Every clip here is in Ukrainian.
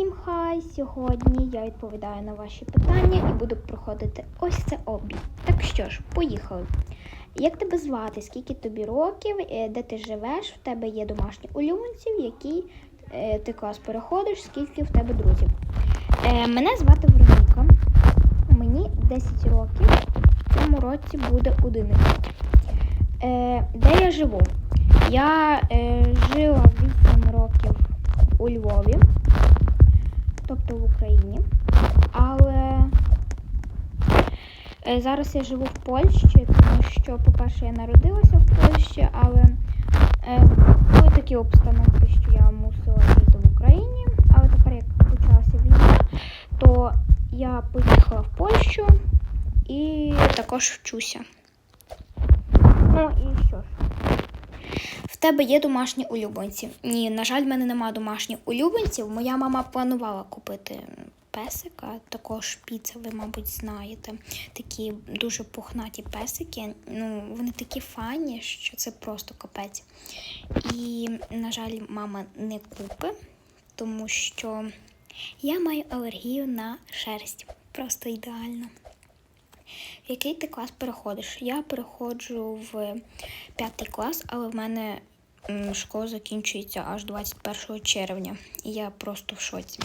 Всім хай! Сьогодні я відповідаю на ваші питання і буду проходити ось це обід. Так що ж, поїхали. Як тебе звати? Скільки тобі років? Е, Де ти живеш? В тебе є домашні улюбленці, в який е, ти клас переходиш, скільки в тебе друзів? Е, Мене звати Вероніка. Мені 10 років. В цьому році буде 11. Е, Де я живу? Я жила 8 років у Львові, тобто в Україні. Але е, зараз я живу в Польщі, тому що, по-перше, я народилася в Польщі, але е, були такі обстановки, що я мусила жити в Україні. Але тепер, як почалася війна, то я поїхала в Польщу і також вчуся. Ну і що ж. Тебе є домашні улюбленці? Ні, на жаль, в мене немає домашніх улюбленців. Моя мама планувала купити песика, також піца, ви, мабуть, знаєте. Такі дуже пухнаті песики. Ну, вони такі фані, що це просто капець. І, на жаль, мама не купить, тому що я маю алергію на шерсть. Просто ідеально. Який ти клас переходиш? Я переходжу в п'ятий клас, але в мене школа закінчується аж 21 червня. І я просто в шоці.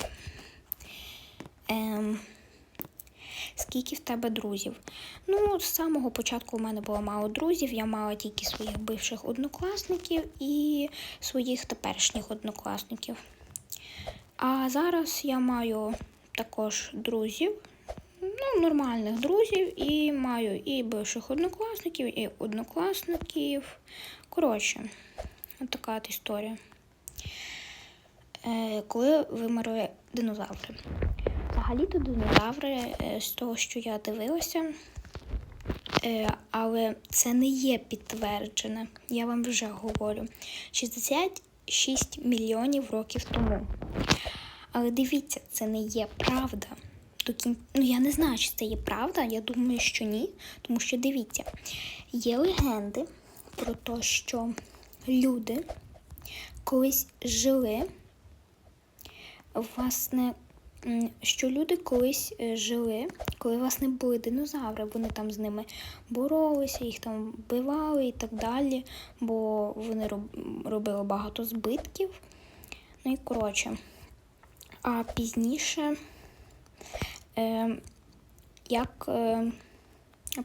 Ем, скільки в тебе друзів? Ну, з самого початку у мене було мало друзів. Я мала тільки своїх бивших однокласників і своїх теперішніх однокласників. А зараз я маю також друзів, ну, нормальних друзів, і маю і бивших однокласників, і однокласників. Коротше, от така от історія. Е, коли вимерли динозаври? Взагалі-то динозаври, е, з того, що я дивилася, е, але це не є підтверджене, я вам вже говорю. 66 мільйонів років тому. Але дивіться, це не є правда. До кін... Ну, я не знаю, чи це є правда. Я думаю, що ні. Тому що дивіться, є легенди про те, що люди колись жили, власне, що люди колись е, жили, коли власне були динозаври, вони там з ними боролися, їх там вбивали і так далі, бо вони робили багато збитків. Ну і коротше. А пізніше, як е,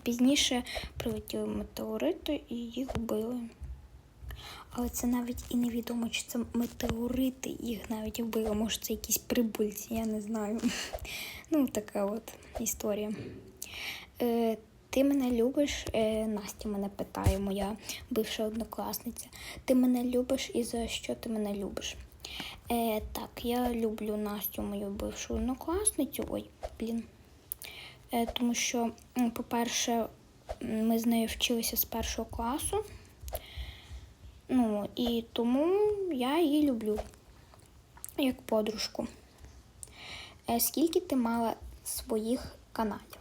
пізніше прилетіли метеорити і їх вбили. Але це навіть і невідомо, чи це метеорити їх навіть вбили. Може, це якісь прибульці, я не знаю. Ну, така от історія. Е, ти мене любиш? Е, Настя мене питає, моя бивша однокласниця. Ти мене любиш і за що ти мене любиш? Е, так, я люблю Настю, мою бившу однокласницю. Ой, блін. Е, тому що, по-перше, ми з нею вчилися з першого класу. Ну, і тому я її люблю як подружку. Е, скільки ти мала своїх каналів?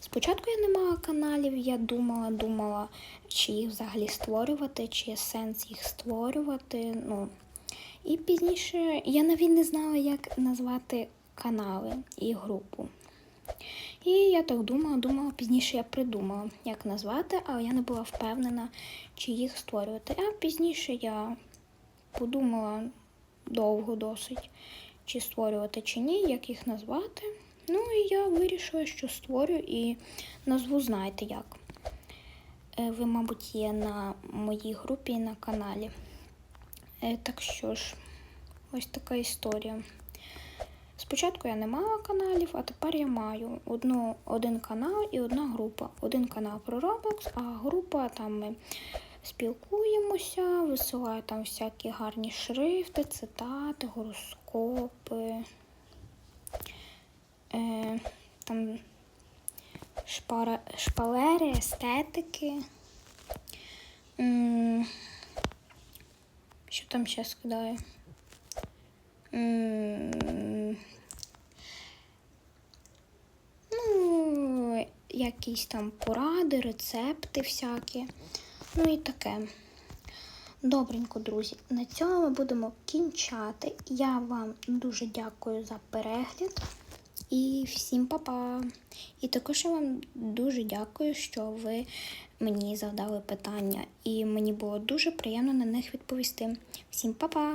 Спочатку я не мала каналів, я думала, думала, чи їх взагалі створювати, чи є сенс їх створювати. Ну, і пізніше я навіть не знала, як назвати канали і групу. І я так думала, думала, пізніше я придумала, як назвати, але я не була впевнена, чи їх створювати. А пізніше я подумала довго досить, чи створювати, чи ні, як їх назвати. Ну і я вирішила, що створю і назву знаєте як. Е, Ви, мабуть, є на моїй групі і на каналі. Е, Так що ж, ось така історія. Спочатку я не мала каналів, а тепер я маю одну, один канал і одна група. Один канал про Roblox, а група там ми спілкуємося, висилаю там всякі гарні шрифти, цитати, гороскопи. Е, там шпара, шпалери, естетики. М, Що там ще скидаю? Ну, якісь там поради, рецепти всякі. Ну і таке. Добренько, друзі, на цьому ми будемо кінчати. Я вам дуже дякую за перегляд і всім па-па. І також я вам дуже дякую, що ви мені задали питання, і мені було дуже приємно на них відповісти. Всім па-па!